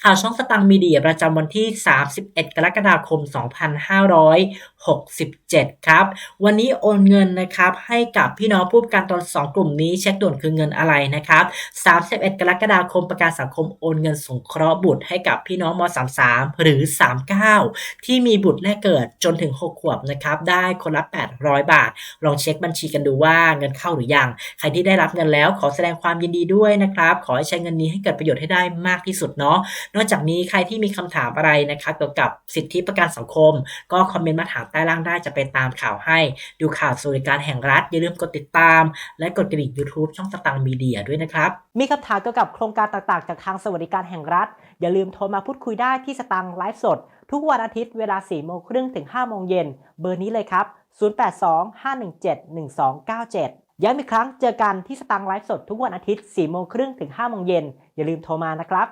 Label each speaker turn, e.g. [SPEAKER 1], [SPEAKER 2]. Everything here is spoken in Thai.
[SPEAKER 1] ข่าวช่องสตังค์มีเดียประจำวันที่ 31 กรกฎาคม 2567 ครับ วันนี้โอนเงินนะครับให้กับพี่น้องผู้ประกันตน2 กลุ่มนี้เช็คด่วนคือเงินอะไรนะครับ 31 กรกฎาคมประกันสังคมโอนเงินสงเคราะห์บุตรให้กับพี่น้องม .33 หรือ 39 ที่มีบุตรแรกเกิดจนถึง 6 ขวบนะครับ ได้คนละ 800 บาท ลองเช็คบัญชีกันดูว่าเงินเข้าหรือยัง ใครที่ได้รับเงินแล้วขอแสดงความยินดีด้วยนะครับ ขอให้ใช้เงินนี้ให้เกิดประโยชน์ให้ได้มากที่สุดเนาะนอกจากนี้ใครที่มีคำถามอะไรนะครับเกี่ยวกับสิทธิประกันสังคม ก็คอมเมนต์มาถามใต้ล่างได้จะไปตามข่าวให้ ดูข่าวสวัสดิการแห่งรัฐ อย่าลืมกดติดตาม และกดกระดิ่ง YouTube ช่องสตางค์มีเดียด้วยนะครับ
[SPEAKER 2] มีคำถามเกี่ยวกับโครงการต่างๆ จากทางสวัสดิการแห่งรัฐ อย่าลืมโทรมาพูดคุยได้ที่สตังค์ไลฟ์สด ทุกวันอาทิตย์เวลา4โมงครึ่งถึง5โมงเย็นเบอร์นี้เลยครับ 0825171297 ย้ำอีกครั้งเจอกันที่สตังค์ไลฟ์สดทุกวันอาทิตย์4โมงครึ่งถึง5โมงเย็นอย่าลืมโทรมานะครับ